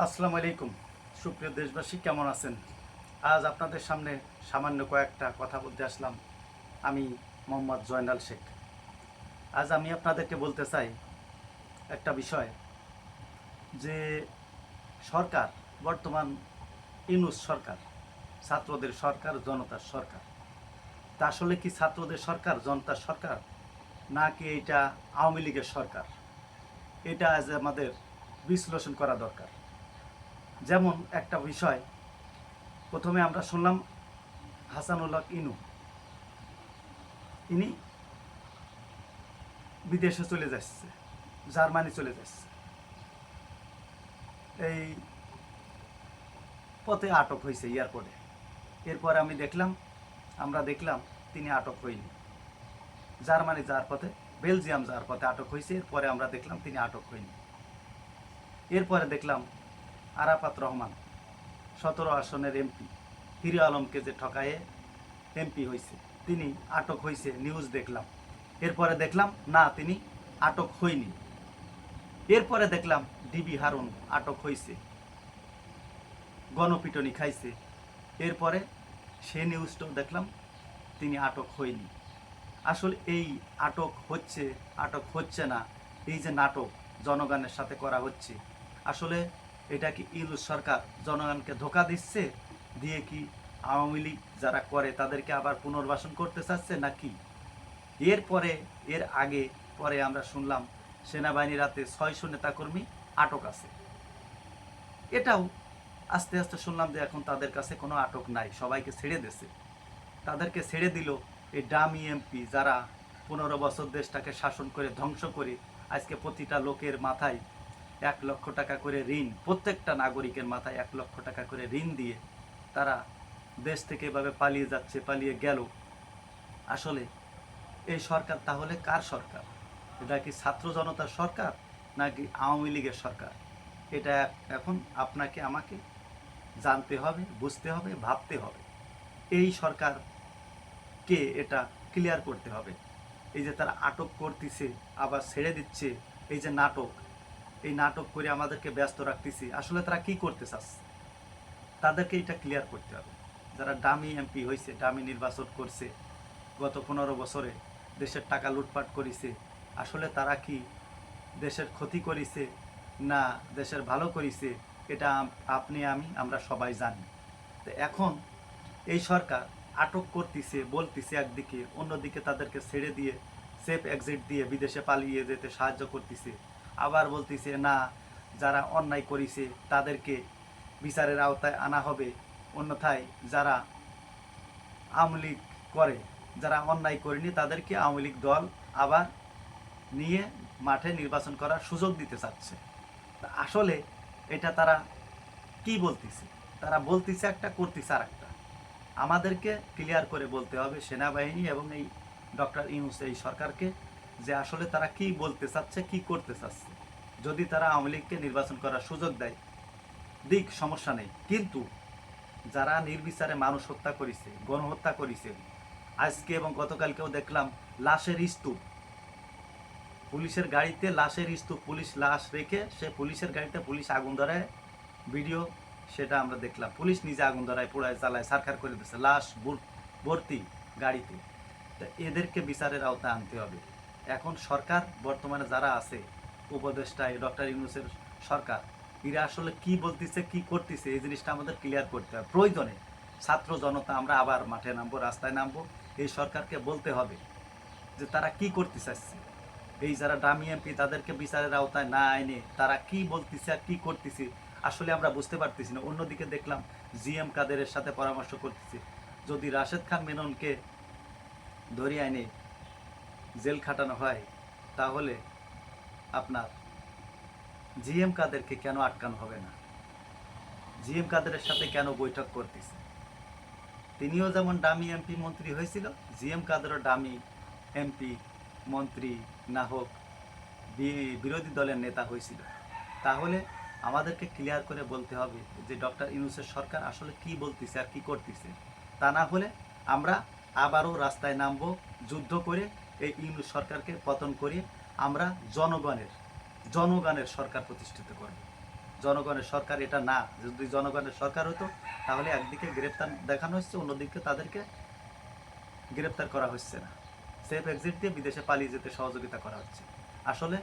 আসসালামু আলাইকুম। সুপ্রিয় দেশবাসী, কেমন আছেন? আজ আপনাদের সামনে সামান্য কয়েকটা কথা বলতে আসলাম। আমি মোহাম্মদ জয়নাল শেখ। আজ আমি আপনাদেরকে বলতে চাই একটা বিষয় যে সরকার, বর্তমান ইনুস সরকার, ছাত্রদের সরকার, জনতার সরকার। তা আসলে কি ছাত্রদের সরকার, জনতার সরকার, নাকি এটা আওয়ামী লীগের সরকার? এটা আজ আমাদের বিশ্লেষণ করা দরকার। যেমন একটা বিষয়, প্রথমে আমরা শুনলাম হাসানুল্লাহ ইনু। ইনি বিদেশে চলে যাচ্ছে, জার্মানি চলে যাচ্ছে। এই পথে আটক হয়েছে এয়ারপোর্টে এরপর আমি দেখলাম, আমরা দেখলাম তিনি আটক হয়নি জার্মানি যাওয়ার পথে, বেলজিয়াম যাওয়ার পথে আটক হয়েছে, এরপরে আমরা দেখলাম তিনি আটক হয়নি এরপরে দেখলাম আরাফাত রহমান, সতেরো আসনের এমপি। হিরো আলমকে যে ঠকায়ে এমপি হয়েছে তিনি আটক হয়েছে নিউজ দেখলাম। এরপরে দেখলাম, না, তিনি আটক হয়নি এরপরে দেখলাম, ডিবি হারুন আটক হয়েছে গণপিটনি খাইছে। এরপরে সে নিউজটাও দেখলাম, তিনি আটক হয়নি আসলে এই আটক হচ্ছে আটক হচ্ছে না, এই যে নাটক জনগণের সাথে করা হচ্ছে, আসলে এটা কি ইউনুস সরকার জনগণকে ধোকা দিচ্ছে? দিয়ে কি আওয়ামী লীগ যারা করে, তাদেরকে আবার পুনর্বাসন করতে চাচ্ছে নাকি? এরপরে, এর আগে, পরে আমরা শুনলাম সেনাবাহিনী রাতে ছয়শো নেতাকর্মী আটক আছে। এটাও আস্তে আস্তে শুনলাম যে এখন তাদের কাছে কোনো আটক নাই, সবাইকে ছেড়ে দিছে তাদেরকে ছেড়ে দিল এই ডামি এমপি যারা পনেরো বছর দেশটাকে শাসন করে ধ্বংস করে আজকে প্রতিটা লোকের মাথায় এক লক্ষ টাকা করে ঋণ, প্রত্যেকটা নাগরিকের মাথায় এক লক্ষ টাকা করে ঋণ দিয়ে তারা দেশ থেকে এভাবে পালিয়ে যাচ্ছে, পালিয়ে গেল। আসলে এই সরকার তাহলে কার সরকার? এটা কি ছাত্র জনতার সরকার নাকি আওয়ামী লীগের সরকার? এটা এখন আপনাকে, আমাকে জানতে হবে, বুঝতে হবে, ভাবতে হবে। এই সরকারকে এটা ক্লিয়ার করতে হবে। এই যে তারা আটক করতেছে, আবার ছেড়ে দিচ্ছে, এই যে নাটক এই নাটক করে আমাদেরকে ব্যস্ত রাখতেছি। আসলে তারা কি করতে চাচ্ছে তাদেরকে এটা ক্লিয়ার করতে হবে। যারা ডামি এমপি হয়েছে ডামি নির্বাচন করছে, গত পনেরো বছরে দেশের টাকা লুটপাট করেছে, আসলে তারা কি দেশের ক্ষতি করেছে না দেশের ভালো করেছে, এটা আপনি, আমি, আমরা সবাই জানি। তো এখন এই সরকার আটক করতেছে, বলতেছে একদিকে, অন্যদিকে তাদেরকে ছেড়ে দিয়ে সেফ এক্সিট দিয়ে বিদেশে পালিয়ে যেতে সাহায্য করতেছে। আবার বলতেছে, না, যারা অন্যায় করেছে, তাদেরকে বিচারের আওতায় আনা হবে। অন্যথায় যারা আওয়ামী লীগ করে, যারা অন্যায় করেনি, তাদেরকে আওয়ামী লীগ দল আবার নিয়ে মাঠে নির্বাচন করার সুযোগ দিতে চাচ্ছে। আসলে এটা তারা কি বলতেছে? তারা বলতেছে একটা, করতেছে আর একটা আমাদেরকে ক্লিয়ার করে বলতে হবে সেনাবাহিনী এবং এই ডক্টর ইউনুস, এই সরকারকে যে আসলে তারা কি বলতে চাচ্ছে, কি করতে চাচ্ছে। যদি তারা আওয়ামী লীগকে নির্বাচন করার সুযোগ দেয়, দিক সমস্যা নেই। কিন্তু যারা নির্বিচারে মানুষ হত্যা করেছে, গণহত্যা করেছে, আজকে এবং গতকালকেও দেখলাম, লাশের স্তূপ। পুলিশের গাড়িতে লাশের স্তূপ, পুলিশ লাশ রেখে সে পুলিশের গাড়িতে পুলিশ আগুন ধরায়। ভিডিও সেটা আমরা দেখলাম। পুলিশ নিজে আগুন ধরায়, পোড়ায় চালায় সারখার করে দিচ্ছে লাশ ভর্তি গাড়িতে। তা এদেরকে বিচারের আওতায় আনতে হবে। এখন সরকার বর্তমানে যারা আছে, উপদেষ্টা ডক্টর ইউনুসের সরকার, এরা আসলে কি বলতেছে, কি করতেছে, এই জিনিসটা আমাদের ক্লিয়ার করতে হবে। প্রয়োজনে ছাত্র জনতা, আমরা আবার মাঠে নামবো, রাস্তায় নামবো, এই সরকারকে বলতে হবে যে তারা কি করতে চাচ্ছে এই যারা ডামি এমপি, তাদেরকে বিচারের আওতায় না এনে তারা কি বলতেছে আর কি করতেছে, আসলে আমরা বুঝতে পারতেছি না। অন্যদিকে দেখলাম জিএম কাদেরের সাথে পরামর্শ করতেছে। যদি রাশেদ খান মেননকে ধরিয়ে এনে জেল খাটানো হয়, তাহলে আপনার জিএম কাদেরকে কেন আটকানো হবে না? জিএম কাদেরের সাথে কেন বৈঠক করতেছে? তিনিও যেমন ডামি এমপি মন্ত্রী হয়েছিল, জিএম কাদেরও ডামি এমপি মন্ত্রী না হোক বিরোধী দলের নেতা হয়েছিল। তাহলে আমাদেরকে ক্লিয়ার করে বলতে হবে যে ডক্টর ইউনুসের সরকার আসলে কি বলতেছে আর কি করতেছে। তা না হলে আমরা আবারও রাস্তায় নামবো, যুদ্ধ করে এই ইউনুস সরকারকে পতন করে আমরা জনগণের জনগণের সরকার প্রতিষ্ঠিত করব। জনগণের সরকার এটা না, যদি জনগণের সরকার হতো, তাহলে একদিকে গ্রেপ্তার দেখানো হচ্ছে, অন্যদিকে তাদেরকে গ্রেপ্তার করা হচ্ছে না। সেফ এক্সিট দিয়ে বিদেশে পালিয়ে যেতে সহযোগিতা করা হচ্ছে। আসলে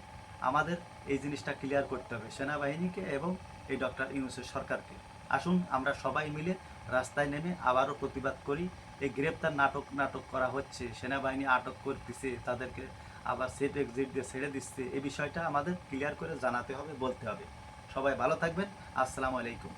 আমাদের এই জিনিসটা ক্লিয়ার করতে হবে সেনাবাহিনীকে এবং এই ডক্টর ইউনুসের সরকারকে। আসুন, আমরা সবাই মিলে রাস্তায় নেমে আবারও প্রতিবাদ করি। এই গ্রেপ্তার নাটক নাটক করা হচ্ছে, সেনাবাহিনী আটক করতেছে, তাদেরকে আবার সেফ এক্সিট দিয়ে ছেড়ে দিচ্ছে। এই বিষয়টা আমাদের ক্লিয়ার করে জানাতে হবে, বলতে হবে। সবাই ভালো থাকবেন। আসসালামু আলাইকুম।